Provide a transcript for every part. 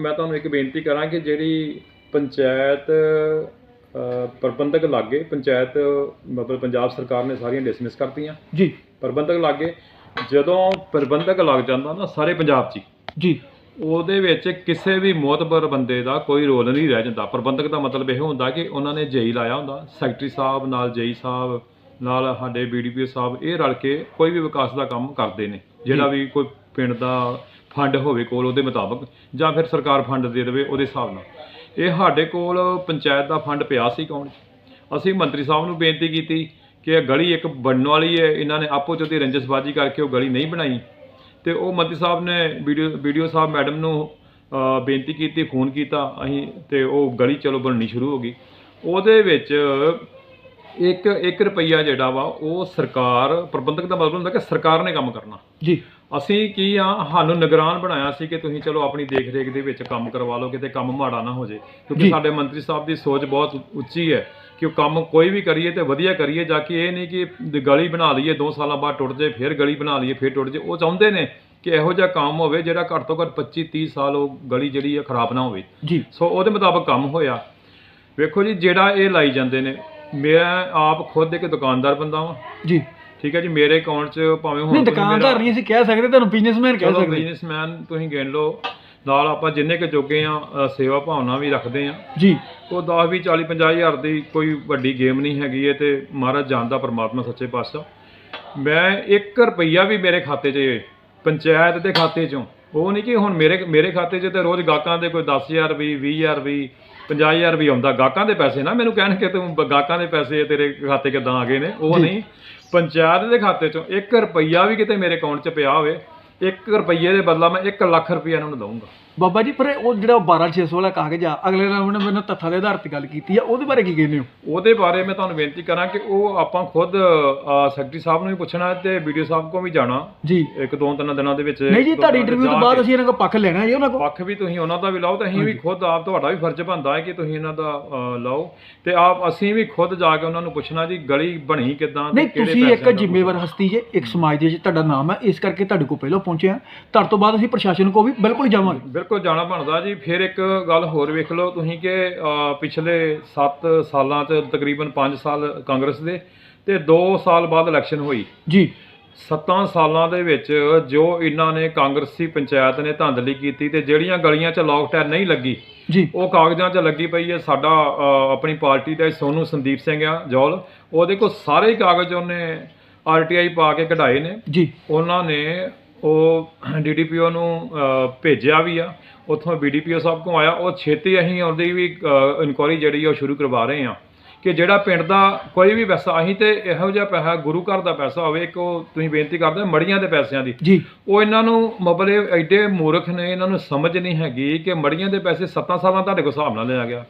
ਮੈਂ ਤੁਹਾਨੂੰ ਇੱਕ ਬੇਨਤੀ ਕਰਾਂ ਕਿ ਜਿਹੜੀ ਪੰਚਾਇਤ ਪ੍ਰਬੰਧਕ ਲਾਗੇ ਪੰਚਾਇਤ ਮਤਲਬ ਪੰਜਾਬ ਸਰਕਾਰ ਨੇ ਸਾਰੀਆਂ ਡਿਸਮਿਸ ਕਰਤੀਆਂ। ਜੀ। ਪ੍ਰਬੰਧਕ ਲਾਗੇ ਜਦੋਂ ਪ੍ਰਬੰਧਕ ਲੱਗ ਜਾਂਦਾ ਨਾ ਸਾਰੇ ਪੰਜਾਬ 'ਚ ਜੀ। ਉਹਦੇ ਵਿੱਚ ਕਿਸੇ ਵੀ ਮੋਤਬਰ ਬੰਦੇ ਦਾ ਕੋਈ ਰੋਲ ਨਹੀਂ ਰਹਿ ਜਾਂਦਾ। ਪ੍ਰਬੰਧਕ ਦਾ ਮਤਲਬ ਇਹ ਹੁੰਦਾ ਕਿ ਉਹਨਾਂ ਨੇ ਜੇਈ ਲਾਇਆ ਹੁੰਦਾ। ਸੈਕਟਰੀ ਸਾਹਿਬ ਨਾਲ ਜੇਈ ਸਾਹਿਬ ਨਾਲ ਸਾਡੇ ਬੀਡੀਪੀ ਸਾਹਿਬ ਇਹ ਰਲ ਕੇ ਕੋਈ ਵੀ ਵਿਕਾਸ ਦਾ ਕੰਮ ਕਰਦੇ ਨੇ। ਜਿਹੜਾ ਵੀ ਕੋਈ ਪਿੰਡ ਦਾ ਫੰਡ ਹੋਵੇ ਕੋਲ ਉਹਦੇ ਮੁਤਾਬਕ, ਜਾਂ ਫਿਰ ਸਰਕਾਰ ਫੰਡ ਦੇ ਦੇਵੇ ਉਹਦੇ ਹਿਸਾਬ ਨਾਲ। ਇਹ ਸਾਡੇ ਕੋਲ ਪੰਚਾਇਤ ਦਾ ਫੰਡ ਪਿਆ ਸੀ ਕੌਣ? ਅਸੀਂ ਮੰਤਰੀ ਸਾਹਿਬ ਨੂੰ ਬੇਨਤੀ ਕੀਤੀ ਕਿ ਇਹ ਗਲੀ ਇੱਕ ਬਣਨ ਵਾਲੀ ਹੈ, ਇਹਨਾਂ ਨੇ ਆਪੋ ਚ ਦੀ ਰੰਜਸਬਾਜੀ ਕਰਕੇ ਉਹ ਗਲੀ ਨਹੀਂ ਬਣਾਈ। ਤੇ ਉਹ ਮੰਤਰੀ ਸਾਹਿਬ ਨੇ ਵੀਡੀਓ ਵੀਡੀਓ ਸਾਹਿਬ ਮੈਡਮ ਨੂੰ ਬੇਨਤੀ ਕੀਤੀ, ਫੋਨ ਕੀਤਾ, ਅਸੀਂ ਤੇ ਉਹ ਗਲੀ ਚਲੋ ਬਣਨੀ ਸ਼ੁਰੂ ਹੋ ਗਈ। ਉਹਦੇ ਵਿੱਚ ਇੱਕ 1 ਰੁਪਈਆ ਜਿਹੜਾ ਵਾ, ਉਹ ਸਰਕਾਰ, ਪ੍ਰਬੰਧਕ ਦਾ ਮਤਲਬ ਹੁੰਦਾ ਕਿ ਸਰਕਾਰ ਨੇ ਕੰਮ ਕਰਨਾ। ਜੀ। ਅਸੀਂ ਕੀ ਆ ਸਾਨੂੰ ਨਿਗਰਾਨ ਬਣਾਇਆ ਸੀ ਕਿ ਤੁਸੀਂ ਚਲੋ ਆਪਣੀ ਦੇਖ ਰੇਖ ਦੇ ਵਿੱਚ ਕੰਮ ਕਰਵਾ ਲਓ ਕਿਤੇ ਕੰਮ ਮਾੜਾ ਨਾ ਹੋ ਜੇ। ਕਿਉਂਕਿ। ਸਾਡੇ ਮੰਤਰੀ ਸਾਹਿਬ ਦੀ ਸੋਚ ਬਹੁਤ ਉੱਚੀ ਹੈ ਕਿ ਉਹ ਕੰਮ ਕੋਈ ਵੀ ਕਰੀਏ ਤੇ ਵਧੀਆ ਕਰੀਏ ਜਾ ਕੇ ਇਹ ਨਹੀਂ ਕਿ ਗਲੀ ਬਣਾ ਲਈਏ 2 ਸਾਲਾਂ ਬਾਅਦ ਟੁੱਟ ਜੇ ਫਿਰ ਗਲੀ ਬਣਾ ਲਈਏ ਫਿਰ ਟੁੱਟ ਜੇ। ਉਹ ਚਾਹੁੰਦੇ ਨੇ ਕਿ ਇਹੋ ਜਿਹਾ ਕੰਮ ਹੋਵੇ ਜਿਹੜਾ ਘੱਟ ਤੋਂ ਘੱਟ 25 30 ਸਾਲ ਉਹ ਗਲੀ ਜਿਹੜੀ ਹੈ ਖਰਾਬ ਨਾ ਹੋਵੇ। ਜੀ। ਸੋ ਉਹਦੇ ਮੁਤਾਬਕ ਕੰਮ ਹੋਇਆ। ਵੇਖੋ ਜੀ ਜਿਹੜਾ ਇਹ ਲਾਈ ਜਾਂਦੇ ਨੇ ਮੈਂ ਆਪ ਖੁਦ ਇੱਕ ਦੁਕਾਨਦਾਰ ਬੰਦਾ ਵਾਂ। ਜੀ। ਠੀਕ ਹੈ ਜੀ ਮੇਰੇ ਅਕਾਊਂਟ 'ਚ ਭਾਵੇਂ ਹੁਣ ਨਹੀਂ ਤੁਸੀਂ ਮੇਰਾ- ਦੁਕਾਨਦਾਰ ਨਹੀਂ ਅਸੀਂ ਕਹਿ ਸਕਦੇ ਤੁਹਾਨੂੰ ਬਿਜ਼ਨਸਮੈਨ ਕਹਿ ਚਲੋ ਸਕਦੇ। ਬਿਜ਼ਨਸਮੈਨ ਤੁਸੀਂ ਗਿਣ ਲਓ। ਨਾਲ ਆਪਾਂ ਜਿੰਨੇ ਕੁ ਜੋਗੇ ਆ ਅ, ਸੇਵਾ ਭਾਵਨਾ ਵੀ ਰੱਖਦੇ ਆ। ਜੀ। ਉਹ 10 20 40 50 ਹਜ਼ਾਰ ਦੀ ਕੋਈ ਵੱਡੀ ਗੇਮ ਨਹੀਂ ਹੈਗੀ ਇਹ ਤੇ ਮਹਾਰਾਜ ਜਾਣਦਾ ਪਰਮਾਤਮਾ ਸੱਚੇ ਪਾਤਸ਼ਾਹ। ਮੈਂ 1 ਰੁਪਈਆ ਵੀ ਮੇਰੇ ਖਾਤੇ 'ਚ ਪੰਚਾਇਤ ਦੇ ਖਾਤੇ 'ਚੋਂ। ਉਹ ਨਹੀਂ ਕਿ ਹੁਣ ਮੇਰੇ ਮੇਰੇ ਖਾਤੇ 'ਚ ਤੇ ਰੋਜ਼ ਗਾਹਕਾਂ ਦੇ ਕੋਈ 10000 ਵੀ 20000 ਵੀ 50000 ਵੀ ਆਉਂਦਾ। ਗਾਹਕਾਂ ਦੇ ਪੈਸੇ ਨਾ ਮੈਨੂੰ ਕਹਿਣ ਕਿ ਤੂੰ ਬ- ਗਾਹਕਾਂ ਦੇ ਪੈਸੇ ਤੇਰੇ ਖਾਤੇ ਕਿੱਦਾਂ ਆ ਗਏ ਨੇ? ਉਹ। ਨਹੀਂ। ਪੰਚਾਇਤ ਦੇ ਖਾਤੇ 'ਚੋਂ 1 ਰੁਪਈਆ ਵੀ ਕਿਤੇ ਮੇਰੇ ਅਕਾਊਂਟ 'ਚ ਪਿਆ ਹੋਵੇ 1 ਰੁਪਈਏ ਦੇ ਬਦਲਾ ਮੈਂ 1 ਲੱਖ ਰੁਪਈਆ ਇਹਨਾਂ ਨੂੰ ਦਊਂਗਾ। ਬਾਬਾ ਜੀ ਪਰ ਉਹ ਜਿਹੜਾ 12600 ਵਾਲਾ ਕਾਗਜ਼ ਆ ਅਗਲੇ ਨਾਲ ਉਹਨੇ ਮੈਨੂੰ ਤੱਥਾਂ ਦੇ ਆਧਾਰ ਤੇ ਗੱਲ ਕੀਤੀ ਆ ਉਹਦੇ ਬਾਰੇ ਕੀ ਕਹਿੰਦੇ ਹੋ? ਉਹਦੇ ਬਾਰੇ ਮੈਂ ਤੁਹਾਨੂੰ ਬੇਨਤੀ ਕਰਾਂ ਕਿ ਉਹ ਆਪਾਂ ਖੁਦ ਅ, ਸੈਕਟਰੀ ਸਾਹਿਬ ਨੂੰ ਵੀ ਪੁੱਛਣਾ ਤੇ ਵੀਡੀਓ ਸਾਹਿਬ ਕੋਲ ਵੀ ਜਾਣਾ। ਜੀ। ਇੱਕ ਦੋ ਤਿੰਨ ਦਿਨਾਂ ਦੇ ਵਿੱਚ ਨਹੀਂ ਜੀ ਤੁਹਾਡੀ ਇੰਟਰਵਿਊ ਤੋਂ ਬਾਅਦ ਅਸੀਂ ਇਹਨਾਂ ਕੋਲ ਪੱਖ ਲੈਣਾ ਜੀ ਉਹਨਾਂ ਕੋਲ। ਪੱਖ ਵੀ ਤੁਸੀਂ ਉਹਨਾਂ ਦਾ ਵੀ ਲਾਓ ਤੇ ਅਸੀਂ ਵੀ ਖੁਦ ਆਪ ਤੁਹਾਡਾ ਵੀ ਫਰਜ਼ ਬਣਦਾ ਹੈ ਕਿ ਤੁਸੀਂ ਇਹਨਾਂ ਦਾ ਅ, ਲਾਓ। ਤੇ ਆਪ ਅਸੀਂ ਵੀ ਖੁਦ ਜਾ ਕੇ ਉਹਨਾਂ ਨੂੰ ਪੁੱਛਣਾ ਜੀ ਗਲੀ ਬਣੀ ਕਿਦਾਂ ਨਹੀਂ ਤੁਸੀਂ ਇੱਕ ਜ਼ਿੰਮੇਵਾਰ ਹਸਤੀ ਜੇ ਇੱਕ ਸਮਾਜ ਦੇ ਵਿੱਚ ਤੁਹਾਡਾ ਨਾਮ ਹੈ ਇਸ ਕਰਕੇ ਤੁਹਾਡੇ ਕੋਲ ਪਹਿਲਾਂ ਪਹੁੰਚੇ ਆ। ਤੁਹਾਡੇ ਤੋਂ ਬਾਅਦ ਅਸੀਂ ਪ੍ਰਸ਼ਾਸਨ ਕੋਲ ਵੀ ਬਿਲਕੁਲ ਜਾਵਾਂਗੇ। ਬਿਲਕੁਲ ਜਾਣਾ ਬਣਦਾ ਜੀ। ਫਿਰ ਇੱਕ ਗੱਲ ਹੋਰ ਵੇਖ ਲਓ ਤੁਸੀਂ ਕਿ ਪਿਛਲੇ 7 ਸਾਲਾਂ ਚ ਤਕਰੀਬਨ 5 ਸਾਲ ਕਾਂਗਰਸ ਦੇ ਤੇ 2 ਸਾਲ ਬਾਅਦ ਇਲੈਕਸ਼ਨ ਹੋਈ। ਜੀ। ਸੱਤਾਂ ਸਾਲਾਂ ਦੇ ਵਿੱਚ ਜੋ ਇਹਨਾਂ ਨੇ ਕਾਂਗਰਸੀ ਪੰਚਾਇਤ ਨੇ ਧਾਂਦਲੀ ਕੀਤੀ ਤੇ ਜਿਹੜੀਆਂ ਗਲੀਆਂ 'ਚ ਲੌਕ ਟੈਨ ਨਹੀਂ ਲੱਗੀ ਜੀ। ਉਹ ਕਾਗਜ਼ਾਂ 'ਚ ਲੱਗੀ ਪਈ ਹੈ। ਸਾਡਾ ਆਪਣੀ ਪਾਰਟੀ ਦਾ ਸੋਨੂ ਸੰਦੀਪ ਸਿੰਘ ਆ ਜੌਲ ਉਹਦੇ ਕੋਲ ਸਾਰੇ ਹੀ ਕਾਗਜ਼ ਉਹਨੇ ਆਰਟੀਆਈ ਪਾ ਕੇ ਕਢਾਏ ਨੇ। ਜੀ। ਉਹਨਾਂ ਨੇ ਉਹ ਡੀਡੀਪੀਓ ਨੂੰ ਭੇਜਿਆ ਵੀ ਆ। ਉੱਥੋਂ ਬੀਡੀਪੀਓ ਸਾਹਿਬ ਕੋਲ ਆਇਆ। ਉਹ ਛੇਤੀ ਅਸੀਂ ਉਹਦੀ ਵੀ ਇਨਕੁਆਰੀ ਜਿਹੜੀ ਉਹ ਸ਼ੁਰੂ ਕਰਵਾ ਰਹੇ ਆ। ਕਿ ਜਿਹੜਾ ਪਿੰਡ ਦਾ ਕੋਈ ਵੀ ਪੈਸਾ ਅਸੀਂ ਤੇ ਇਹੋ ਜਿਹਾ ਪੈਸਾ ਗੁਰੂ ਘਰ ਦਾ ਪੈਸਾ ਹੋਵੇ ਇੱਕ ਉਹ ਤੁਸੀਂ ਬੇਨਤੀ ਕਰਦੇ ਮੜੀਆਂ ਦੇ ਪੈਸਿਆਂ ਦੀ। ਜੀ। ਉਹ ਇਹਨਾਂ ਨੂੰ ਮਬਲੇ ਐਡੇ ਮੂਰਖ ਨੇ ਇਹਨਾਂ ਨੂੰ ਸਮਝ ਨਹੀਂ ਹੈਗੀ ਕਿ ਮੜੀਆਂ ਦੇ ਪੈਸੇ 7 ਸਾਲਾਂ ਤੁਹਾਡੇ ਕੋਲ ਹਿਸਾਬ ਨਾਲ ਲਿਆ ਗਿਆ।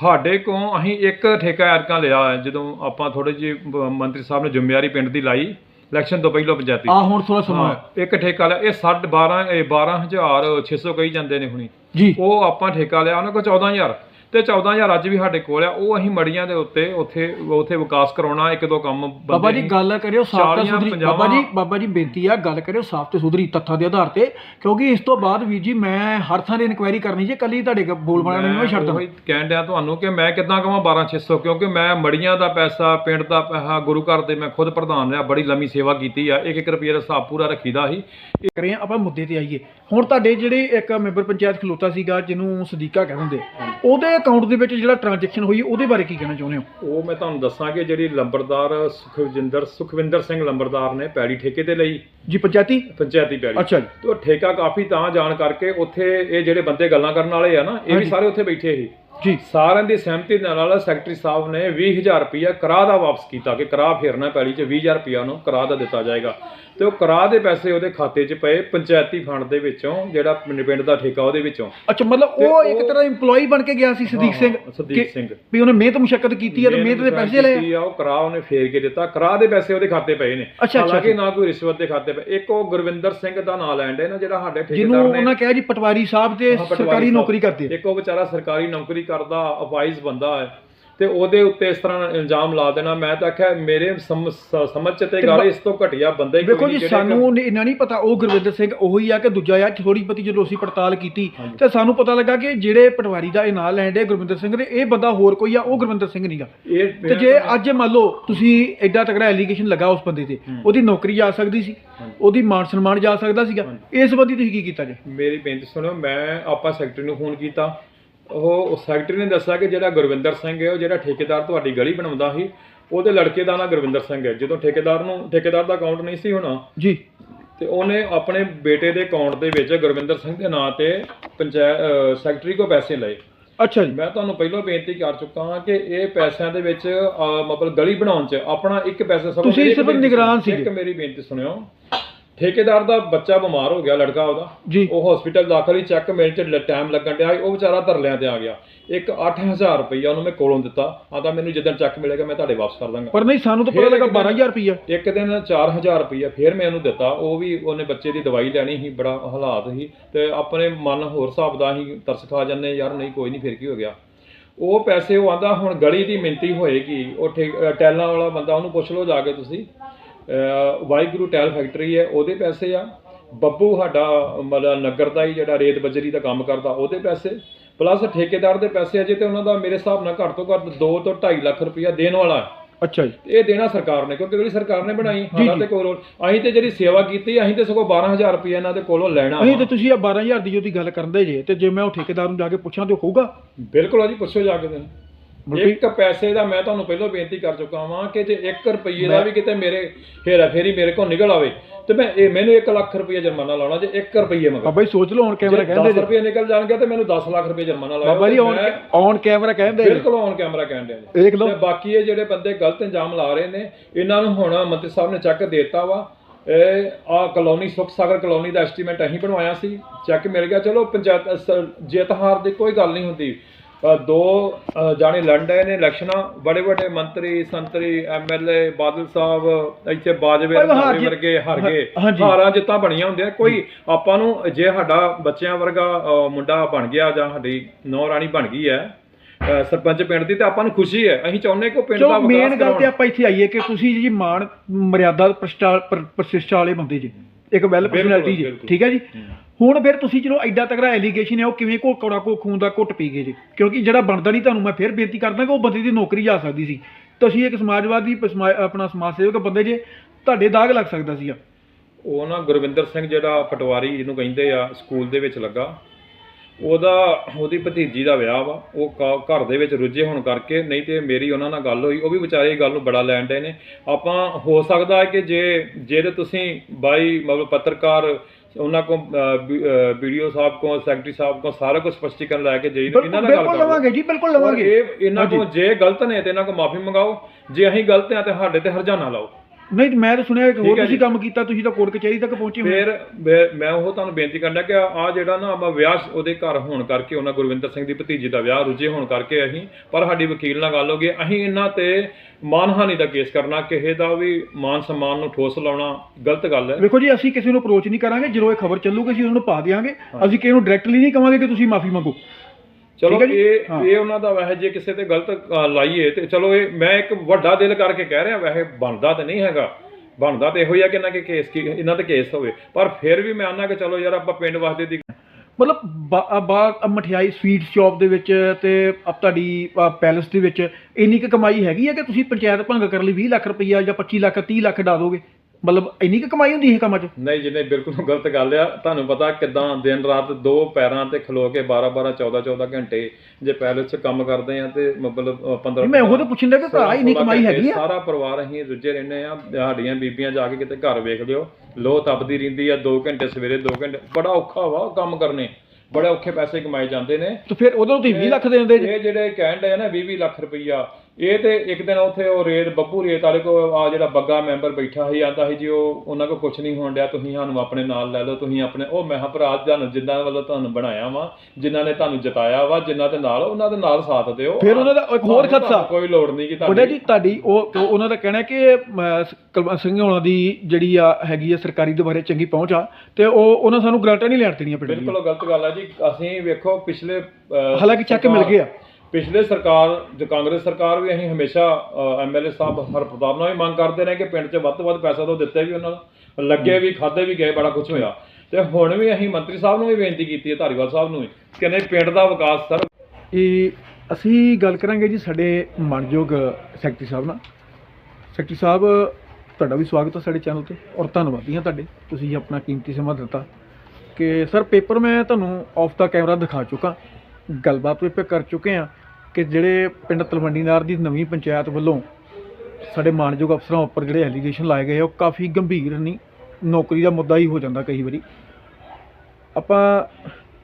ਸਾਡੇ ਕੋਲ ਅਸੀਂ ਇੱਕ ਠੇਕਾ ਐਰਕਾਂ ਲਿਆ ਜਦੋਂ ਆਪਾਂ ਥੋੜੇ ਜਿਹੇ ਮੰਤਰੀ ਸਾਹਿਬ ਨੇ ਜ਼ਿੰਮੇਵਾਰੀ ਪਿੰਡ ਦੀ ਲਾਈ। ਇਲੈਕਸ਼ਨ ਤੋਂ ਪਹਿਲਾਂ ਪੰਚਾਇਤੀ ਆ ਹੁਣ ਥੋੜਾ ਸਮਾਂ ਹੈ। ਇੱਕ ਠੇਕਾ ਲਿਆ ਇਹ 12 ਇਹ 12600 ਕਹੀ ਜਾਂਦੇ ਨੇ ਹੁਣੀ। ਜੀ। ਉਹ ਆਪਾਂ ਠੇਕਾ ਲਿਆ ਉਹਨਾਂ ਕੋਲ 14000 ਤੇ 14000 ਅੱਜ ਵੀ ਸਾਡੇ ਕੋਲ ਆ ਉਹ ਅਸੀਂ ਮੜੀਆਂ ਦੇ ਉੱਤੇ ਉੱਥੇ ਉੱਥੇ ਵਿਕਾਸ ਕਰਾਉਣਾ ਇੱਕ ਦੋ ਕੰਮ ਬੰਦੇ ਬਾਬਾ ਜੀ ਗੱਲ ਕਰਿਓ ਸਾਫ਼ ਤੇ ਸੁਧਰੀ ਬਾਬਾ ਜੀ ਬਾਬਾ ਜੀ ਬੇਨਤੀ ਆ ਗੱਲ ਕਰਿਓ ਸਾਫ਼ ਤੇ ਸੁਧਰੀ ਤੱਥਾਂ ਦੇ ਆਧਾਰ ਤੇ ਕਿਉਂਕਿ ਇਸ ਤੋਂ ਬਾਅਦ ਵੀਰ ਜੀ ਮੈਂ ਹਰ ਥਾਂ ਦੀ ਇਨਕੁਆਇਰੀ ਕਰਨੀ ਜੇ ਕੱਲੀ ਤੁਹਾਡੇ ਬੋਲ ਬਾਣਾ ਨਹੀਂ ਮੈਂ ਛੱਡ ਉਹੀ ਕਹਿਣ ਡਿਆ ਤੁਹਾਨੂੰ ਕਿ ਮੈਂ ਕਿੱਦਾਂ ਕਹਾਂ 12600 ਕਿਉਂਕਿ ਮੈਂ ਮੜੀਆਂ ਦਾ ਪੈਸਾ ਪਿੰਡ ਦਾ ਪੈਸਾ ਗੁਰੂ ਘਰ ਦੇ ਮੈਂ ਖੁਦ ਪ੍ਰਧਾਨ ਰਿਹਾ ਬੜੀ ਲੰਮੀ ਸੇਵਾ ਕੀਤੀ ਆ ਇੱਕ ਇੱਕ ਰੁਪਏ ਦਾ ਹਿਸਾਬ ਪੂਰਾ ਰੱਖੀਦਾ ਸੀ। ਕਰੇ ਆ ਆਪਾਂ ਮੁੱਦੇ ਤੇ ਆਈਏ। ਹੁਣ ਤੁਹਾਡੇ ਜਿਹੜੇ ਇੱਕ ਮੈਂਬਰ ਪੰਚਾਇਤ ਖਲੋਤਾ ਸੀਗਾ ਜਿਹਨੂੰ ਸਦੀਕਾ ਕਹਿੰਦੇ ਉਹਦੇ ਅਕਾਊਂਟ ਦੇ ਵਿੱਚ ਜਿਹੜਾ ਟ੍ਰਾਂਜੈਕਸ਼ਨ ਹੋਈ ਉਹਦੇ ਬਾਰੇ ਕੀ ਕਹਿਣਾ ਚਾਹੁੰਦੇ ਹੋ? ਉਹ ਮੈਂ ਤੁਹਾਨੂੰ ਦੱਸਾਂ ਕਿ ਜਿਹੜੀ ਲੰਬਰਦਾਰ ਸੁਖਵਿੰਦਰ ਸੁਖਵਿੰਦਰ ਸਿੰਘ ਲੰਬਰਦਾਰ ਨੇ ਪੈੜੀ ਠੇਕੇ ਤੇ ਲਈ। ਜੀ ਪੰਚਾਇਤੀ? ਪੰਚਾਇਤੀ ਪੈੜੀ। ਅੱਛਾ ਜੀ। ਤੇ ਉਹ ਠੇਕਾ ਕਾਫੀ ਤਾਂ ਜਾਣ ਕਰਕੇ ਉੱਥੇ ਇਹ ਜਿਹੜੇ ਬੰਦੇ ਗੱਲਾਂ ਕਰਨ ਵਾਲੇ ਆ ਨਾ ਇਹ ਵੀ। ਸਾਰੇ ਉੱਥੇ ਬੈਠੇ ਸੀ। ਜੀ। ਸਾਰਿਆਂ ਦੀ ਸਹਿਮਤੀ ਦੇ ਨਾਲ ਸੈਕਟਰੀ ਸਾਹਿਬ ਨੇ 20000 ਰੁਪਇਆ ਕਰਾ ਦਾ ਵਾਪਸ ਕੀਤਾ ਕਿ ਕਰਾ ਫੇਰਨਾ ਪੈਲੀ 'ਚ 20000 ਰੁਪਇਆ ਉਹਨੂੰ ਕਰਾ ਦਾ ਦਿੱਤਾ ਜਾਏਗਾ। ਤੇ ਉਹ ਕਰਾ ਦੇ ਪੈਸੇ ਉਹਦੇ ਖਾਤੇ 'ਚ ਪਏ ਪੰਚਾਇਤੀ ਫੰਡ ਦੇ ਵਿੱਚੋਂ ਜਿਹੜਾ ਪਿੰਡ ਦਾ ਠੇਕਾ ਉਹਦੇ ਵਿੱਚੋਂ। ਅੱਛਾ ਮਤਲਬ ਉਹ ਇੱਕ ਤਰ੍ਹਾਂ ਇੰਪਲੋਈ ਬਣ ਕੇ ਗਿਆ ਸੀ ਸਦੀਕ ਸਿੰਘ। ਸਦੀਕ ਸਿੰਘ। ਵੀ ਉਹਨੇ ਮਿਹਨਤ ਮੁਸ਼ਕਲ ਕੀਤੀ ਹੈ ਤੇ ਮਿਹਨਤ ਦੇ ਪੈਸੇ ਲਏ। ਆ, ਉਹ ਕਰਾ ਉਹਨੇ ਫੇਰ ਕੇ ਦਿੱਤਾ। ਕਰਾ ਦੇ ਪੈਸੇ ਉਹਦੇ ਖਾਤੇ ਪਏ ਨੇ। ਹਾਲਾਂਕਿ ਨਾ ਕੋਈ ਰਿਸ਼ਵਤ ਦੇ ਖਾਤੇ ਪਏ। ਇੱਕ ਉਹ ਗੁਰਵਿੰਦਰ ਸਿੰਘ ਦਾ ਨਾਂ ਲੈਣ ਦੇ ਨਾ ਜਿਹੜਾ ਸਾਡੇ ਜਿਹਨੂੰ ਠੇਕੇਦਾਰ ਨੇ ਉਹਨਾਂ ਕਿਹਾ ਜੀ ਪਟਵਾਰੀ ਸਾਹਿਬ ਤੇ ਸਰਕਾਰੀ। ਨੌਕਰੀ ਕਰਦੇ ਇੱਕ ਉਹ ਵਿਚਾਰਾ ਸਰਕਾਰੀ ਨੌਕਰੀ ਕਰਦਾ ਅਵਾਈਜ਼ ਬੰਦਾ ਹੈ ਤੇ ਉਹਦੇ ਉੱਤੇ ਇਸ ਤਰ੍ਹਾਂ ਇਲਜ਼ਾਮ ਲਾ ਦੇਣਾ। ਮੈਂ ਤਾਂ ਆਖਿਆ ਮੇਰੇ ਸਮਝ ਚ ਤੇ ਗੱਲ ਇਸ ਤੋਂ ਘਟੀਆ ਬੰਦਾ ਹੀ ਕੋਈ ਨਹੀਂ ਸਾਨੂੰ ਨੀ- ਇੰਨਾ ਨਹੀਂ ਪਤਾ। ਉਹ ਗੁਰਵਿੰਦਰ ਸਿੰਘ ਉਹੀ ਆ ਕਿ ਦੂਜਾ ਆ ਥੋੜੀ ਪਤੀ ਜਦੋਂ ਅਸੀਂ ਪੜਤਾਲ ਕੀਤੀ ਤੇ ਸਾਨੂੰ ਪਤਾ ਲੱਗਾ ਕਿ ਜਿਹੜੇ ਪਟਵਾਰੀ ਦਾ ਇਹ ਨਾਂ ਲੈਣ ਦੇ ਗੁਰਵਿੰਦਰ ਸਿੰਘ ਦੇ ਇਹ ਬੰਦਾ ਹੋਰ ਕੋਈ ਆ ਉਹ ਗੁਰਵਿੰਦਰ ਸਿੰਘ ਨਹੀਂਗਾ ਤੇ ਜੇ ਅੱਜ ਮੰਨ ਲਓ ਤੁਸੀਂ ਐਡਾ ਤਕੜਾ ਐਲੀਗੇਸ਼ਨ ਲਗਾ ਉਸ ਬੰਦੇ ਤੇ ਉਹਦੀ ਨੌਕਰੀ ਜਾ ਸਕਦੀ ਸੀ ਉਹਦੀ ਮਾਨ ਸਨਮਾਨ ਜਾ ਸਕਦਾ ਸੀਗਾ। ਇਸ ਸੰਬੰਧੀ ਤੁਸੀਂ ਕੀ ਕੀਤਾ ਜੀ? ਮੇਰੀ ਬੇਨਤੀ ਸੁਣੋ ਮੈਂ ਆਪਾਂ ਸੈਕਟਰੀ ਨੂੰ ਫੋਨ ਕੀਤਾ। ਉਹ ਸੈਕਟਰੀ ਨੇ ਦੱਸਿਆ ਕਿ ਜਿਹੜਾ ਗੁਰਵਿੰਦਰ ਸਿੰਘ ਹੈ ਉਹ ਜਿਹੜਾ ਠੇਕੇਦਾਰ ਤੁਹਾਡੀ ਗਲੀ ਬਣਾਉਂਦਾ ਸੀ ਉਹਦੇ ਲੜਕੇ ਦਾ ਨਾਂ ਗੁਰਵਿੰਦਰ ਸਿੰਘ ਹੈ। ਜਦੋਂ ਠੇਕੇਦਾਰ ਨੂੰ ਠੇਕੇਦਾਰ ਦਾ ਅਕਾਊਂਟ ਨਹੀਂ ਸੀ ਹੋਣਾ ਜੀ। ਤੇ ਉਹਨੇ ਆਪਣੇ ਬੇਟੇ ਦੇ ਅਕਾਊਂਟ ਦੇ ਵਿੱਚ ਗੁਰਵਿੰਦਰ ਸਿੰਘ ਦੇ ਨਾਂ ਤੇ ਪੰਚਾਇਤ ਸੈਕਟਰੀ ਕੋ ਪੈਸੇ ਲਏ। ਅੱਛਾ ਜੀ। ਮੈਂ ਤੁਹਾਨੂੰ ਪਹਿਲਾਂ ਬੇਨਤੀ ਕਰ ਚੁੱਕਾ ਹਾਂ ਕਿ ਇਹ ਪੈਸਿਆਂ ਦੇ ਵਿੱਚ ਅਹ, ਮਤਲਬ ਗਲੀ ਬਣਾਉਣ 'ਚ ਆਪਣਾ ਇੱਕ ਪੈਸਾ ਸਭ ਤੁਸੀਂ ਸਿਰਫ ਨਿਗਰਾਨ ਸੀਗੇ। ਇੱਕ ਮੇਰੀ ਬੇਨਤੀ ਸੁਣਿਓ। ਠੇਕੇਦਾਰ ਦਾ ਬੱਚਾ ਬਿਮਾਰ ਹੋ ਗਿਆ ਲੜਕਾ ਉਹਦਾ। ਜੀ। ਉਹ ਹਸਪੀਟਲ ਦਾਖਲ ਹੀ ਚੈੱਕ ਮਿਲ ਚ ਟਾਈਮ ਲੱਗਣ ਡਿਆ ਉਹ ਵਿਚਾਰਾ ਧਰਲਿਆਂ ਤੇ ਆ ਗਿਆ। ਇੱਕ 8000 ਰੁਪਈਆ ਉਹਨੂੰ ਮੈਂ ਕੋਲੋਂ ਦਿੱਤਾ। ਆਂਦਾ ਮੈਨੂੰ ਜਦੋਂ ਚੈੱਕ ਮਿਲੇਗਾ ਮੈਂ ਤੁਹਾਡੇ ਵਾਪਸ ਕਰ ਦਾਂਗਾ। ਪਰ ਨਹੀਂ ਸਾਨੂੰ ਤਾਂ ਪਤਾ ਲੱਗਾ ਇੱਕ ਦਿਨ- 12000 ਰੁਪਈਆ। ਇੱਕ ਦਿਨ 4000 ਰੁਪਈਆ ਫਿਰ ਮੈਂ ਉਹਨੂੰ ਦਿੱਤਾ। ਉਹ ਵੀ ਉਹਨੇ ਬੱਚੇ ਦੀ ਦਵਾਈ ਲੈਣੀ ਸੀ ਬੜਾ ਹਾਲਾਤ ਸੀ। ਤੇ ਆਪਣੇ ਮਨ ਹੋਰ ਹਿਸਾਬ ਦਾ ਹੀ ਤਰਸ ਖਾ ਜਾਂਦੇ ਯਾਰ ਨਹੀਂ ਕੋਈ ਨਹੀਂ ਫਿਰ ਕੀ ਹੋ ਗਿਆ। ਉਹ ਪੈਸੇ ਉਹ ਆਂਦਾ ਹੁਣ ਗਲੀ ਦੀ ਮਿੰਤੀ ਹੋਏਗੀ। ਉਹ ਟੈਲਾਂ ਵਾਲਾ ਬੰਦਾ ਉਹਨੂੰ ਪੁੱਛ ਲਓ ਜਾ ਕੇ ਤੁਸੀਂ। ਵਾਹਿਗੁਰੂ ਟੈਲ ਫੈਕਟਰੀ ਹੈ ਉਹਦੇ ਪੈਸੇ ਆ। ਬੱਬੂ ਸਾਡਾ ਮਤਲਬ ਨਗਰ ਦਾ ਹੀ ਜਿਹੜਾ ਰੇਤ ਬਜਰੀ ਦਾ ਕੰਮ ਕਰਦਾ ਉਹਦੇ ਪੈਸੇ। ਪਲੱਸ ਠੇਕੇਦਾਰ ਦੇ ਪੈਸੇ ਅਜੇ ਤੇ ਉਹਨਾਂ ਦਾ ਮੇਰੇ ਹਿਸਾਬ ਨਾਲ ਘੱਟ ਤੋਂ ਘੱਟ 2 ਤੋਂ 2.5 ਲੱਖ ਰੁਪਇਆ ਦੇਣ ਵਾਲਾ ਹੈ। ਅੱਛਾ ਜੀ। ਇਹ ਦੇਣਾ ਸਰਕਾਰ ਨੇ ਕਿਉਂਕਿ ਜਿਹੜੀ ਸਰਕਾਰ ਨੇ ਬਣਾਈ ਸਾਡਾ ਤੇ ਕੋਈ ਰੋਲ ਅਸੀਂ ਤੇ ਜਿਹੜੀ ਸੇਵਾ ਕੀਤੀ ਅਸੀਂ ਤੇ ਸਗੋਂ 12000 ਰੁਪਏ ਇਹਨਾਂ ਦੇ ਕੋਲੋਂ ਲੈਣਾ ਨਹੀਂ। ਤੇ ਤੁਸੀਂ ਆ 12000 ਦੀ ਉਹਦੀ ਗੱਲ ਕਰਦੇ ਜੇ ਤੇ ਜੇ ਮੈਂ ਉਹ ਠੇਕੇਦਾਰ ਨੂੰ ਜਾ ਕੇ ਪੁੱਛਾਂ ਤੇ ਹੋਊਗਾ ਬਿਲਕੁਲ ਆ ਜੀ ਪੁੱਛੋ ਜਾ ਕੇ। ਇੱਕ ਪੈਸੇ ਦਾ ਮੈਂ ਤੁਹਾਨੂੰ ਪਹਿਲਾਂ ਬੇਨਤੀ ਕਰ ਚੁੱਕਾ ਵਾਂ ਕਿ ਜੇ 1 ਰੁਪਏ ਦਾ ਵੀ ਕਿਤੇ ਮੇਰੇ ਹੇਰਾ ਫੇਰੀ ਮੇਰੇ ਕੋਲ ਨਿਕਲ ਆਵੇ। ਤੇ ਮੈਂ ਇਹ ਮੈਨੂੰ 1 ਲੱਖ ਰੁਪਏ ਜੁਰਮਾਨਾ ਲਾਉਣਾ ਜੇ 1 ਰੁਪਏ ਮਗਰ। ਬਾਬਾ ਜੀ ਸੋਚ ਲਓ ਔਨ ਕੈਮਰਾ ਜੇ ਕਹਿੰਦੇ 10 ਰੁਪਏ ਨਿਕਲ ਜਾਣਗੇ ਤੇ ਮੈਨੂੰ 10 ਲੱਖ ਰੁਪਏ ਜੁਰਮਾਨਾ ਲਾਓ Baba ji on on camera ਕਹਿੰਦੇ ਬਿਲਕੁਲ ਔਨ ਕੈਮਰਾ ਡਿਆ ਜੀ। ਦੇਖ ਲਓ। ਤੇ ਬਾਕੀ ਇਹ ਜਿਹੜੇ ਬੰਦੇ ਗਲਤ ਇਲਜ਼ਾਮ ਲਾ ਰਹੇ ਨੇ ਇਹਨਾਂ ਨੂੰ ਹੁਣ ਮੰਤਰੀ ਸਾਹਿਬ ਨੇ ਚੱਕ ਦੇਤਾ ਵਾ। ਇਹ ਆ ਕਲੋਨੀ ਸੁਖ ਸਾਗਰ ਕਲੋਨੀ ਦਾ ਐਸਟੀਮੇਟ ਅਸੀਂ ਬਣਵਾਇਆ ਸੀ। ਚੱਕ ਮਿਲ ਗਿਆ। ਚਲੋ ਪੰਚਾਇਤ ਜਿੱਤ ਹਾਰ ਦੀ ਕੋਈ ਗੱਲ ਨਹੀਂ ਹੁੰਦੀ। ਦੋ ਜਾਣੇ ਲੜ ਰਹੇ ਨੇ ਇਲੈਕਸ਼ਨਾਂ ਬੜੇ ਵੱਡੇ ਮੰਤਰੀ ਸੰਤਰੀ ਐਮਐਲਏ ਬਾਦਲ ਸਾਹਿਬ ਇੱਥੇ ਬਾਜਵੇ ਵਰਗੇ ਹਾਰ ਗਏ। ਹਾਰਾਂ ਜਿੱਤਾਂ ਬਣੀਆਂ ਹੁੰਦੀਆਂ ਕੋਈ ਆਪਾਂ ਨੂੰ ਜੇ ਸਾਡਾ ਬੱਚਿਆਂ ਵਰਗਾ ਮੁੰਡਾ ਬਣ ਗਿਆ ਜਾਂ ਸਾਡੀ ਨੌ ਰਾਣੀ ਬਣ ਗਈ ਹੈ ਸਰਪੰਚ ਪਿੰਡ ਦੀ ਤੇ ਆਪਾਂ ਨੂੰ ਖੁਸ਼ੀ ਹੈ। ਅਸੀਂ ਚਾਹੁੰਦੇ ਕਿ ਉਹ ਪਿੰਡ ਦਾ ਚਲੋ ਮੇਨ ਵਿਕਾਸ ਗੱਲ ਤੇ ਆਪਾਂ ਇੱਥੇ ਆਈਏ ਕਿ ਤੁਸੀਂ ਜੀ ਮਾਣ ਮਰਿਆਦਾ ਪ੍ਰਸ਼ਟਾ- ਪ੍ਰ- ਪ੍ਰਤਿਸ਼ਠਾ ਵਾਲੇ ਬੰਦੇ ਜੀ। ਇੱਕ ਵੈਲ ਪਰਸਨੈਲਿਟੀ ਜੀ। ਠੀਕ ਹੈ ਜੀ? ਹੁਣ ਫਿਰ ਤੁਸੀਂ ਚਲੋ ਐਡਾ ਤਗੜਾ ਐਲੀਗੇਸ਼ਨ ਹੈ ਉਹ ਕਿਵੇਂ ਕੋ ਕੌੜਾ ਕੋ ਖੂਨ ਦਾ ਘੁੱਟ ਪੀ ਗਏ ਜੀ? ਕਿਉਂਕਿ ਜਿਹੜਾ ਬਣਦਾ ਨਹੀਂ ਤੁਹਾਨੂੰ ਮੈਂ ਫਿਰ ਬੇਨਤੀ ਕਰਦਾ ਕਿ ਉਹ ਬੰਦੇ ਦੀ ਨੌਕਰੀ ਜਾ ਸਕਦੀ ਸੀ। ਤੁਸੀਂ ਇੱਕ ਸਮਾਜਵਾਦੀ ਸਮਾ- ਆਪਣਾ ਸਮਾਜ ਸੇਵਕ ਬੰਦੇ ਜੇ ਤੁਹਾਡੇ ਦਾਗ ਲੱਗ ਸਕਦਾ ਸੀਗਾ। ਉਹ ਨਾ ਗੁਰਵਿੰਦਰ ਸਿੰਘ ਜਿਹੜਾ ਪਟਵਾਰੀ ਜਿਹਨੂੰ ਕਹਿੰਦੇ ਆ ਸਕੂਲ ਦੇ ਵਿੱਚ ਲੱਗਾ ਉਹਦਾ ਉਹਦੀ ਭਤੀਜੀ ਦਾ ਵਿਆਹ ਵਾ ਉਹ ਕ- ਘਰ ਦੇ ਵਿੱਚ ਰੁੱਝੇ ਹੋਣ ਕਰਕੇ ਨਹੀਂ ਤੇ ਮੇਰੀ ਉਹਨਾਂ ਨਾਲ ਗੱਲ ਹੋਈ ਉਹ ਵੀ ਵਿਚਾਰੇ ਇਹ ਗੱਲ ਨੂੰ ਬੜਾ ਲੈਣ ਦੇ ਨੇ। ਆਪਾਂ ਹੋ ਸਕਦਾ ਹੈ ਕਿ ਜੇ ਜੇ ਤੇ ਤੁਸੀਂ ਬਾਈ ਮਤਲਬ ਪੱਤਰਕਾਰ ਉਹਨਾਂ ਕੋ ਵੀਡੀਓ ਸਾਹਿਬ ਕੋ ਸੈਕਟਰੀ ਸਾਹਿਬ ਕੋ ਸਾਰਾ ਕੁਝ ਸਪਸ਼ਟੀਕਰਨ ਲੈ ਕੇ ਜਾਈ ਇਹਨਾਂ ਨਾਲ ਗੱਲ ਬਿਲਕੁਲ ਕਰੋ ਲਵਾਂਗੇ ਜੀ ਬਿਲਕੁਲ ਔਰ ਲਵਾਂਗੇ। ਇਹ ਇਹਨਾਂ ਕੋ ਜੇ ਗਲਤ ਨੇ ਤੇ ਇਹਨਾਂ ਕੋ ਮਾਫੀ ਮੰਗਾਓ। ਜੇ ਅਸੀਂ ਗਲਤ ਆ ਤੇ ਸਾਡੇ ਤੇ ਹਰਜਾਨਾ ਲਾਓ। ਨਹੀਂ ਮੈਂ ਤਾਂ ਸੁਣਿਆ ਕਿ ਹੋਰ ਹੈ ਤੁਸੀਂ ਜੀ। ਕੰਮ ਕੀਤਾ ਤੁਸੀਂ ਤਾਂ ਕੋਰਟ ਕਚਹਿਰੀ ਤੱਕ ਪਹੁੰਚੇ ਫਿਰ ਮੈਂ- ਮੈਂ ਉਹ ਤੁਹਾਨੂੰ ਬੇਨਤੀ ਕਰਦਾ ਕਿ ਆ ਜਿਹੜਾ ਨਾ ਆਪਾਂ ਵਿਆਹ ਉਹਦੇ ਘਰ ਹੋਣ ਕਰਕੇ ਉਹਨਾਂ ਗੁਰਵਿੰਦਰ ਸਿੰਘ ਦੀ ਭਤੀਜੀ ਦਾ ਵਿਆਹ ਰੁੱਝੇ ਹੋਣ ਕਰਕੇ ਅਸੀਂ ਪਰ ਸਾਡੀ ਵਕੀਲ ਨਾਲ ਗੱਲ ਹੋ ਗਈ ਅਸੀਂ ਇਹਨਾਂ ਤੇ ਮਾਨਹਾਨੀ ਦਾ ਕੇਸ ਕਰਨਾ ਕਿਸੇ ਦਾ ਵੀ ਮਾਨ ਸਨਮਾਨ ਨੂੰ ਠੋਸ ਲਾਉਣਾ ਗਲਤ ਗੱਲ ਹੈ ਵੇਖੋ ਜੀ ਅਸੀਂ ਕਿਸੇ ਨੂੰ ਅਪਰੋਚ ਨਹੀਂ ਕਰਾਂਗੇ ਜਦੋਂ ਇਹ ਖਬਰ ਚੱਲੂਗੀ ਅਸੀਂ ਉਹਨੂੰ ਪਾ ਦਿਆਂਗੇ ਅਸੀਂ ਕਿਸੇ ਨੂੰ ਡਾਇਰੈਕਟਲੀ ਨਹੀਂ ਕਵਾਂਗੇ ਕਿ ਤੁਸੀਂ ਮਾਫੀ ਮੰਗੋ ਚਲੋ? ਇਹ। ਇਹ ਉਹਨਾਂ ਦਾ ਵੈਸੇ ਜੇ ਕਿਸੇ ਤੇ ਗਲਤ ਲਾਈਏ ਤੇ ਚਲੋ ਇਹ ਮੈਂ ਇੱਕ ਵੱਡਾ ਦਿਲ ਕਰਕੇ ਕਹਿ ਰਿਹਾ ਵੈਸੇ ਬਣਦਾ ਤੇ ਨਹੀਂ ਹੈਗਾ ਬਣਦਾ ਤੇ ਇਹੋ ਹੀ ਆ ਕਿ ਇਹਨਾਂ ਕੇ ਕੇਸ ਕੀ ਇਹਨਾਂ ਤੇ ਕੇਸ ਹੋਵੇ ਪਰ ਫਿਰ ਵੀ ਮੈਂ ਆਨਾ ਕਿ ਚਲੋ ਯਾਰ ਆਪਾਂ ਪਿੰਡ ਵਾਸਤੇ ਦੀ ਮਤਲਬ ਬਾ- ਮਠਿਆਈ ਸਵੀਟ ਸ਼ਾਪ ਦੇ ਵਿੱਚ ਤੇ ਆਪ ਤੁਹਾਡੀ ਪੈਲਸ ਦੇ ਵਿੱਚ ਇੰਨੀ ਕੁ ਕਮਾਈ ਹੈਗੀ ਹੈ ਕਿ ਤੁਸੀਂ ਪੰਚਾਇਤ ਭੰਗ ਕਰਨ ਲਈ 20 ਲੱਖ ਰੁਪਈਆ ਜਾਂ 25 ਲੱਖ 30 ਲੱਖ ਡਾ ਦੋਗੇ ਮਤਲਬ ਇੰਨੀ ਕੁ ਕਮਾਈ ਹੁੰਦੀ ਹੈ ਕੰਮਾਂ 'ਚ? ਨਹੀਂ ਜਿਹਨੇ ਬਿਲਕੁਲ ਗਲਤ ਗੱਲ ਆ। ਤੁਹਾਨੂੰ ਪਤਾ ਕਿਦਾਂ ਦਿਨ ਰਾਤ ਦੋ ਪੈਰਾਂ ਤੇ ਖਲੋ ਕੇ 12 12 14 14 ਘੰਟੇ ਜੇ ਪੈਲਸ 'ਚ ਕੰਮ ਕਰਦੇ ਆ ਤੇ ਮਤਲਬ ਅ, 15 ਮੈਂ ਉਹ ਤਾਂ ਪੁੱਛਣ ਕਿ ਭਰਾ ਇੰਨੀ ਕਮਾਈ ਹੈਗੀ ਆ। ਸਾਰਾ ਪਰਿਵਾਰ ਅਸੀਂ ਰੁੱਝੇ ਰਹਿੰਦੇ ਆ ਸਾਡੀਆਂ ਬੀਬੀਆਂ ਜਾ ਕੇ ਕਿਤੇ ਘਰ ਵੇਖ ਲਿਓ। ਲੋ ਤਪਦੀ ਰਹਿੰਦੀ ਆ 2 ਘੰਟੇ ਸਵੇਰੇ 2 ਘੰਟੇ ਬੜਾ ਔਖਾ ਵਾ ਕੰਮ ਕਰਨੇ। ਬੜੇ ਔਖੇ ਪੈਸੇ ਕਮਾਏ ਜਾਂਦੇ ਨੇ। ਤੇ ਫਿਰ ਉਦੋਂ ਤੁਸੀਂ 20 ਲੱਖ ਦੇ ਦਿੰਦੇ ਇਹ ਜਿਹੜੇ ਕਹਿਣ ਡਏ ਨਾ 20 20 ਲੱਖ ਰੁਪਈਆ ਇਹ ਤੇ ਇੱਕ ਦਿਨ ਉੱਥੇ ਉਹ ਰੇਤ ਬੱਬੂ ਰੇਤ ਵਾਲੇ ਕੋ ਆ ਜਿਹੜਾ ਬੱਗਾ ਮੈਂਬਰ ਬੈਠਾ ਸੀ ਆਂਦਾ ਸੀ ਜੀ ਉਹ ਉਹਨਾਂ ਕੋ ਕੁਝ ਨਹੀਂ ਹੋਣ ਡਿਆ ਤੁਸੀਂ ਸਾਨੂੰ ਆਪਣੇ ਨਾਲ ਲੈ ਲਓ ਤੁਸੀਂ ਆਪਣੇ ਉਹ ਮੈਂ ਭਰਾ ਤੁਹਾਨੂੰ ਵੱਲੋਂ ਤੁਹਾਨੂੰ ਬਣਾਇਆ ਵਾ ਜਿਨ੍ਹਾਂ ਨੇ ਤੁਹਾਨੂੰ ਜਿਤਾਇਆ ਵਾ ਜਿਨ੍ਹਾਂ ਦੇ ਨਾਲ ਉਹਨਾਂ ਦੇ ਨਾਲ ਸਾਥ ਦਿਓ। ਫਿਰ ਉਹਨਾਂ ਦਾ ਇੱਕ ਹੋਰ। ਤੁਹਾਨੂੰ ਕੋਈ ਲੋੜ ਨਹੀਂ ਕਿ ਤੁਹਾਡੀ ਜੀ ਤੁਹਾਡੀ ਉਹ ਉਹ- ਉਹਨਾਂ ਦਾ ਕਹਿਣਾ ਕਿ ਕੁਲਵੰਤ ਸਿੰਘ ਹੋਣਾ ਦੀ ਜਿਹੜੀ ਆ ਹੈਗੀ ਆ ਸਰਕਾਰੀ ਦੇ ਬਾਰੇ ਚੰਗੀ ਪਹੁੰਚ ਆ ਤੇ ਉਹ ਉਹਨਾਂ ਸਾਨੂੰ ਗ੍ਰਾਂਟਾਂ ਨਹੀਂ ਲੈਣ ਦੇਣੀਆਂ ਪਿੰਡ ਬਿਲਕੁਲ ਗਲਤ ਗੱਲ ਆ ਜੀ ਅਸੀਂ ਵੇਖੋ ਪਿਛਲੇ ਹਾਲਾਂਕਿ ਚੱਕ ਮਿਲ ਗਏ ਆ। ਪਿਛਲੇ ਸਰਕਾਰ ਜੋ ਕਾਂਗਰਸ ਸਰਕਾਰ ਵੀ ਅਸੀਂ ਹਮੇਸ਼ਾ ਐਮਐਲਏ ਸਾਹਿਬ ਹਰਪ੍ਰਤਾਪ ਨਾਲ ਵੀ ਮੰਗ ਕਰਦੇ ਨੇ ਕਿ ਪਿੰਡ 'ਚ ਵੱਧ ਤੋਂ ਵੱਧ ਪੈਸਾ ਤੋਂ ਦਿੱਤੇ ਵੀ ਉਹਨਾਂ ਨੂੰ ਲੱਗੇ ਵੀ ਖਾਦੇ ਵੀ ਗਏ ਬੜਾ ਕੁਝ ਹੋਇਆ। ਤੇ ਹੁਣ ਵੀ ਅਸੀਂ ਮੰਤਰੀ ਸਾਹਿਬ ਨੂੰ ਵੀ ਬੇਨਤੀ ਕੀਤੀ ਹੈ ਧਾਰੀਵਾਲ ਸਾਹਿਬ ਨੂੰ ਵੀ ਕਿ ਨਹੀਂ ਪਿੰਡ ਦਾ ਵਿਕਾਸ ਸਰ। ਇਹ ਅਸੀਂ ਗੱਲ ਕਰਾਂਗੇ ਜੀ ਸਾਡੇ ਮਾਨਯੋਗ ਸੈਕਟਰੀ ਸਾਹਿਬ ਨਾਲ। ਸੈਕਟਰੀ ਸਾਹਿਬ ਤੁਹਾਡਾ ਵੀ ਸਵਾਗਤ ਹੈ ਸਾਡੇ ਚੈਨਲ ਤੇ ਔਰ ਧੰਨਵਾਦੀ ਹਾਂ ਤੁਹਾਡੇ। ਤੁਸੀਂ ਆਪਣਾ ਕੀਮਤੀ ਸਮਾਂ ਦਿੱਤਾ। ਕਿ ਸਰ ਪੇਪਰ ਮੈਂ ਤੁਹਾਨੂੰ ਆਫ ਦਾ ਕੈਮਰਾ ਦਿਖਾ ਚੁੱਕਾ। ਗੱਲਬਾਤ ਵੀ ਕਰ ਚੁੱਕੇ ਹਾਂ। ਕਿ ਜਿਹੜੇ ਪਿੰਡ ਤਲਵੰਡੀਨਾਰ ਦੀ ਨਵੀਂ ਪੰਚਾਇਤ ਵੱਲੋਂ ਸਾਡੇ ਮਾਨਯੋਗ ਅਫਸਰਾਂ ਉੱਪਰ ਜਿਹੜੇ ਐਲੀਗੇਸ਼ਨ ਲਾਏ ਗਏ ਆ, ਉਹ ਕਾਫੀ ਗੰਭੀਰ ਨਹੀਂ ਨੌਕਰੀ ਦਾ ਮੁੱਦਾ ਹੀ ਹੋ ਜਾਂਦਾ ਕਈ ਵਾਰੀ। ਆਪਾਂ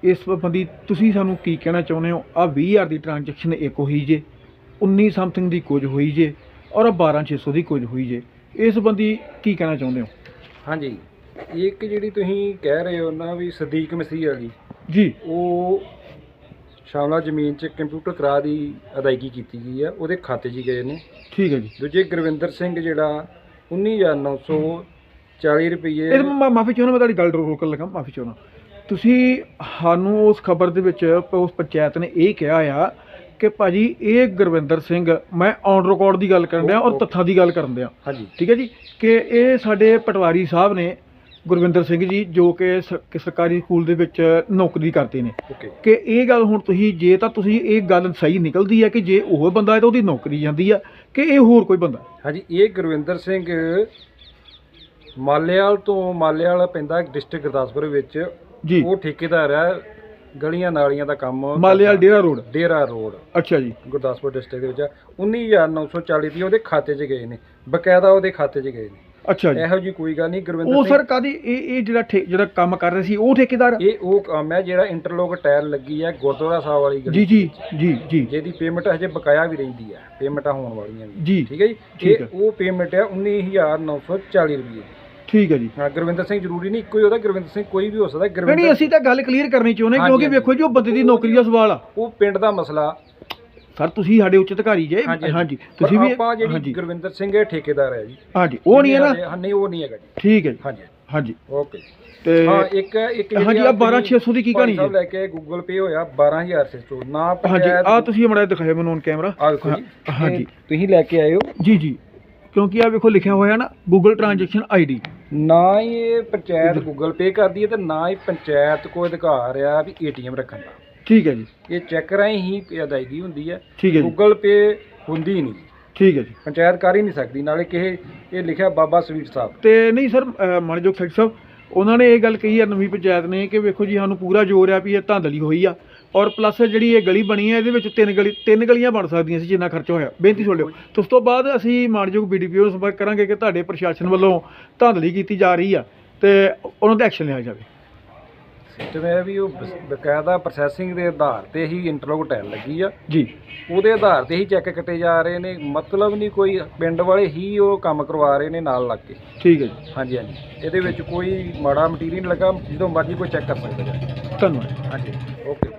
ਇਸ ਸੰਬੰਧੀ ਤੁਸੀਂ ਸਾਨੂੰ ਕੀ ਕਹਿਣਾ ਚਾਹੁੰਦੇ ਹੋ? ਆ 20000 ਦੀ ਟ੍ਰਾਂਜੈਕਸ਼ਨ ਇੱਕ ਹੋਈ ਜੇ 19 ਸਮਥਿੰਗ ਦੀ ਕੁਝ ਹੋਈ ਜੇ ਔਰ ਆਹ 12600 ਦੀ ਕੁਝ ਹੋਈ ਜੇ। ਇਸ ਸੰਬੰਧੀ ਕੀ ਕਹਿਣਾ ਚਾਹੁੰਦੇ ਹੋ? ਹਾਂਜੀ। ਇੱਕ ਜਿਹੜੀ ਤੁਸੀਂ ਕਹਿ ਰਹੇ ਹੋ ਨਾ ਵੀ ਸਦੀਕ ਮਸੀਹ ਵਾਲੀ ਜੀ। ਉਹ ਸ਼ਾਮਲਾ ਜ਼ਮੀਨ 'ਚ ਕੰਪਿਊਟਰ ਕਰਾ ਦੀ ਅਦਾਇਗੀ ਕੀਤੀ ਗਈ ਆ ਉਹਦੇ ਖਾਤੇ 'ਚ ਹੀ ਗਏ ਨੇ। ਠੀਕ ਹੈ ਜੀ। ਦੂਜੇ ਗੁਰਵਿੰਦਰ ਸਿੰਘ ਜਿਹੜਾ 19940 ਰੁਪਏ ਇਹ ਮੈਂ ਮਾਫੀ ਚਾਹੁੰਦਾ ਮੈਂ ਤੁਹਾਡੀ ਗੱਲ ਰੋਕਣ ਲੱਗਾ ਮਾਫੀ ਚਾਹੁੰਦਾ। ਤੁਸੀਂ ਸਾਨੂੰ ਉਸ ਖਬਰ ਦੇ ਵਿੱਚ ਉਸ ਪੰਚਾਇਤ ਨੇ ਇਹ ਕਿਹਾ ਆ ਕਿ ਭਾਜੀ ਇਹ ਗੁਰਵਿੰਦਰ ਸਿੰਘ ਮੈਂ ਔਨ ਰਿਕਾਰਡ ਦੀ ਗੱਲ ਕਰਨ ਡਿਆ ਔਰ ਤੱਥਾਂ ਦੀ ਗੱਲ ਕਰਨ ਡਿਆ। ਹਾਂਜੀ। ਠੀਕ ਹੈ ਜੀ ਕਿ ਇਹ ਸਾਡੇ ਪਟਵਾਰੀ ਸਾਹਿਬ ਨੇ ਗੁਰਵਿੰਦਰ ਸਿੰਘ ਜੀ ਜੋ ਕਿ ਸ- ਕਿ ਸਰਕਾਰੀ ਸਕੂਲ ਦੇ ਵਿੱਚ ਨੌਕਰੀ ਕਰਦੇ ਨੇ। ਓਕੇ। ਕਿ ਇਹ ਗੱਲ ਹੁਣ ਤੁਸੀਂ ਜੇ ਤਾਂ ਤੁਸੀਂ ਇਹ ਗੱਲ ਸਹੀ ਨਿਕਲਦੀ ਹੈ ਕਿ ਜੇ ਉਹ ਬੰਦਾ ਹੈ ਤਾਂ ਉਹਦੀ ਨੌਕਰੀ ਜਾਂਦੀ ਆ ਕਿ ਇਹ ਹੋਰ ਕੋਈ ਬੰਦਾ? ਹਾਂਜੀ ਇਹ ਗੁਰਵਿੰਦਰ ਸਿੰਘ ਮਾਲੇਵਾਲ ਤੋਂ ਮਾਲੇਵਾਲ ਪੈਂਦਾ ਡਿਸਟ੍ਰਿਕਟ ਗੁਰਦਾਸਪੁਰ ਵਿੱਚ। ਜੀ। ਉਹ ਠੇਕੇਦਾਰ ਆ ਗਲੀਆਂ ਨਾਲੀਆਂ ਦਾ ਕੰਮ ਮਾਲੇਵਾਲ ਡੇਰਾ ਰੋਡ? ਡੇਰਾ ਰੋਡ। ਅੱਛਾ ਜੀ। ਗੁਰਦਾਸਪੁਰ ਡਿਸਟ੍ਰਿਕਟ ਦੇ ਵਿੱਚ। ਆ। 19940 ਰੁਪਏ ਉਹਦੇ ਖਾਤੇ 'ਚ ਗਏ ਨੇ। ਬਕਾਇਦਾ ਉਹਦੇ ਖਾਤੇ 'ਚ ਗਏ ਨੇ। ਅੱਛਾ ਜੀ। ਇਹੋ ਜੀ ਕੋਈ ਗੱਲ ਨਹੀਂ ਉਹ ਗੁਰਵਿੰਦਰ ਸਰ ਸਿੰਘ ਕਾਦੀ ਇਹ ਇਹ ਜਿਹੜਾ ਠੇ- ਜਿਹੜਾ ਕੰਮ ਕਰ ਰਹੇ ਸੀ ਉਹ ਠੇਕੇਦਾਰ? ਇਹ ਉਹ ਕੰਮ ਹੈ ਜਿਹੜਾ ਇੰਟਰਲੋਕ ਟਾਇਰ ਲੱਗੀ ਹੈ ਗੁਰਦੁਆਰਾ ਸਾਹਿਬ ਵਾਲੀ ਜੀ ਗਲੀ ਜੀ ਜੀ ਜੀ ਜਿਹਦੀ ਪੇਮੈਂਟ ਹਜੇ ਬਕਾਇਆ ਵੀ ਰਹਿੰਦੀ ਹੈ ਪੇਮੈਂਟਾਂ ਹੋਣ ਵਾਲੀਆਂ ਵੀ। ਜੀ ਠੀਕ ਹੈ ਜੀ? ਠੀਕ ਇਹ ਉਹ ਪੇਮੈਂਟ ਹੈ 19940 ਰੁਪਏ ਠੀਕ ਹੈ ਜੀ। ਹਾਂ ਗੁਰਵਿੰਦਰ ਸਿੰਘ ਜ਼ਰੂਰੀ ਨਹੀਂ ਇੱਕੋ ਹੀ ਉਹਦਾ ਗੁਰਵਿੰਦਰ ਸਿੰਘ ਕੋਈ ਵੀ ਹੋ ਸਕਦਾ ਨਹੀਂ ਗੁਰਵਿੰਦਰ ਅਸੀਂ ਤਾਂ ਗੱਲ ਕਲੀਅਰ ਕਰਨੀ ਚਾਹੁੰਦੇ ਹਾਂਜੀ, ਕਿਉਂਕਿ ਹਾਂਜੀ। ਵੇਖੋ ਜੀ ਉਹ ਬੰਦੇ ਦੀ ਨੌਕਰੀ ਦਾ ਸਵਾਲ ਆ। ਉਹ ਪਿੰਡ ਦਾ ਮਸਲਾ ਸਰ ਤੁਸੀਂ ਸਾਡੇ ਉੱਚ ਅਧਿਕਾਰੀ ਜੇ। ਹਾਂਜੀ, ਤੁਸੀਂ ਵੀ ਆਪਾਂ ਜਿਹੜੀ ਗੁਰਵਿੰਦਰ ਸਿੰਘ ਇਹ ਠੇਕੇਦਾਰ ਹੈ ਜੀ। ਹਾਂਜੀ ਉਹ ਨਹੀਂ ਹੈ ਨਾ? ਹਾਂ, ਨਹੀਂ ਉਹ ਨਹੀਂ ਹੈਗਾ ਜੀ। ਠੀਕ ਹੈ ਹਾਂਜੀ। ਹਾਂਜੀ। ਓਕੇ ਤੇ ਹਾਂ ਇੱਕ ਇੱਕ ਹਾਂਜੀ, ਆਪਣੀ 12,600 ਦੀ ਕੀ ਕਹਾਣੀ ਜੀ? ਲੈ ਕੇ ਗੂਗਲ ਪੇ ਹੋਇਆ 12600 ਨਾ ਹਾਂਜੀ ਆ ਤੁਸੀਂ ਮੜਾ ਦਿਖਾਇਆ ਮੈਨੂੰ ਔਨ ਕੈਮਰਾ। ਆਹ ਦੇਖੋ ਜੀ। ਹਾਂ- ਹਾਂਜੀ। ਤੁਸੀਂ ਲੈ ਕੇ ਆਏ ਹੋ। ਜੀ ਜੀ। ਕਿਉਂਕਿ ਆ ਵੇਖੋ ਲਿਖਿਆ ਹੋਇਆ ਨਾ Google ਟ੍ਰਾਂਜੈਕਸ਼ਨ ਆਈਡੀ ਨਾ ਹੀ ਇਹ ਪੰਚਾਇਤ ਗੂਗਲ ਪੇ ਕਰਦੀ ਹੈ ਤੇ ਨਾ ਹੀ ਪੰਚਾਇਤ ਕੋਈ ਅਧਿਕਾਰ ਆ ਵੀ ਏਟੀਐਮ ਰੱਖਣ ਦਾ। ਠੀਕ ਹੈ ਜੀ। ਇਹ ਚੈੱਕ ਰਾਹੀਂ ਹੀ ਅਦਾਇਗੀ ਹੁੰਦੀ ਹੈ। ਠੀਕ ਹੈ ਜੀ। ਗੂਗਲ ਪੇ ਹੁੰਦੀ ਹੀ ਨਹੀਂ। ਠੀਕ ਹੈ ਜੀ। ਪੰਚਾਇਤ ਕਰ ਹੀ ਨਹੀਂ ਸਕਦੀ। ਨਾਲੇ ਕਿਸੇ ਇਹ ਲਿਖਿਆ ਬਾਬਾ ਸਵੀਟ ਸਾਹਿਬ। ਤੇ ਨਹੀਂ ਸਰ ਮਨਜੋਗ ਸੈਕਟਰ ਸਾਹਿਬ ਉਹਨਾਂ ਨੇ ਇਹ ਗੱਲ ਕਹੀ ਆ ਨਵੀਂ ਪੰਚਾਇਤ ਨੇ ਕਿ ਵੇਖੋ ਜੀ ਸਾਨੂੰ ਪੂਰਾ ਜ਼ੋਰ ਆ ਵੀ ਇਹ ਧਾਂਦਲੀ ਹੋਈ ਆ। ਔਰ ਪਲੱਸ ਜਿਹੜੀ ਇਹ ਗਲੀ ਬਣੀ ਹੈ ਇਹਦੇ ਵਿੱਚ ਤਿੰਨ ਗਲੀ ਤਿੰਨ ਗਲੀਆਂ ਬਣ ਸਕਦੀਆਂ ਸੀ ਜਿੰਨਾ ਖਰਚਾ ਹੋਇਆ। ਬੇਨਤੀ ਸੁਣ ਲਿਓ। ਉਸ ਤੋਂ ਬਾਅਦ ਅਸੀਂ ਮਾਨਯੋਗ ਬੀਡੀਪੀਓ ਨੂੰ ਸੰਪਰਕ ਕਰਾਂਗੇ ਕਿ ਤੁਹਾਡੇ ਪ੍ਰਸ਼ਾਸਨ ਵੱਲੋਂ ਧਾਂਦਲੀ ਕੀਤੀ ਜਾ ਰਹੀ ਆ ਤੇ ਉਹਨਾਂ ਤੇ ਐਕਸ਼ਨ ਲਿਆ ਜਾਵੇ। ਸਿਸਟਮ ਹੈ ਵੀ ਉਹ ਬਸ- ਬਕਾਇਦਾ ਪ੍ਰੋਸੈਸਿੰਗ ਦੇ ਆਧਾਰ ਤੇ ਹੀ ਇੰਟਰਲੋਕ ਟੈਲ ਲੱਗੀ ਆ। ਜੀ। ਉਹਦੇ ਆਧਾਰ ਤੇ ਹੀ ਚੈੱਕ ਕੱਟੇ ਜਾ ਰਹੇ ਨੇ ਮਤਲਬ ਨਹੀਂ ਕੋਈ ਪਿੰਡ ਵਾਲੇ ਹੀ ਉਹ ਕੰਮ ਕਰਵਾ ਰਹੇ ਨੇ ਨਾਲ ਲੱਗ ਕੇ। ਠੀਕ ਹੈ ਜੀ। ਹਾਂਜੀ ਹਾਂਜੀ। ਇਹਦੇ ਵਿੱਚ ਕੋਈ ਮਾੜਾ ਮਟੀਰੀਅਲ ਲੱਗਾ ਜਦੋਂ ਮਰਜ਼ੀ ਕੋਈ ਚੈੱਕ ਕਰ ਸਕਦਾ ਜੀ ਧੰਨਵਾਦ। ਹਾਂਜੀ ਓਕੇ